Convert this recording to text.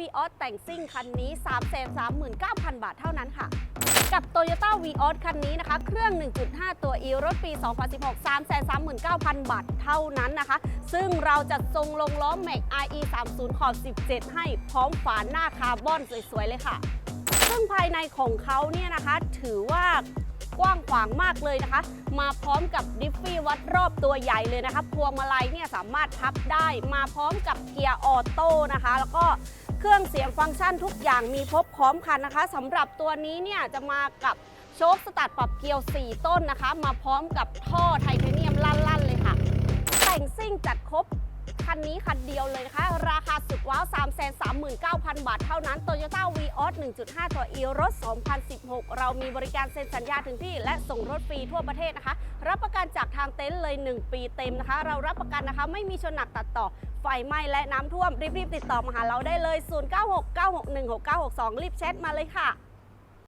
v ีออสแต่งซิ่งคันนี้339,000 บาทเท่านั้นค่ะ กับ Toyota v ีออสคันนี้นะคะ เครื่อง 1.5 ตัว e รถปี 2016 339,000 บาทเท่านั้นนะคะ ซึ่งเราจะทรงลงล้อแม็ก RE 30ขอบ17 ให้พร้อมฝาหน้าคาร์บอนสวยๆ เลยค่ะ ซึ่งภายในของเขาเนี่ยนะคะ ถือว่ากว้างขวางมากเลยนะคะ มาพร้อมกับดิฟฟี่วัดรอบตัวใหญ่เลยนะคะ พวงมาลัยเนี่ยสามารถพับได้ มาพร้อมกับเกียร์ออโต้นะคะ แล้วก็ เครื่องเสียงฟังก์ชันทุกอย่างมีครบพร้อมคันนะคะสำหรับตัวนี้เนี่ยจะมากับโชคสตัดปรับเกียว 4 ต้นนะคะ มาพร้อมกับท่อไทเทเนียมลั่นๆเลยค่ะ แต่งซิ่งจัดครบคันนี้คันเดียวเลยนะคะ ราคาสุดว้า 339,000 บาทเท่านั้น Toyota v ีออส1.5 ตัว e รถ 2016 เรามีบริการเซ็นสัญญาถึงที่ และส่งรถฟรีทั่วประเทศนะคะ รับประกันจากทางเต็นท์เลย 1 ปีเต็มนะคะ เรารับประกันนะคะ ไม่มีชนหนักตัดต่อ ไฟไหม้และน้ำท่วม รีบๆ ติดต่อมาหาเราได้เลย 0969616962 รีบแชทมาเลยค่ะ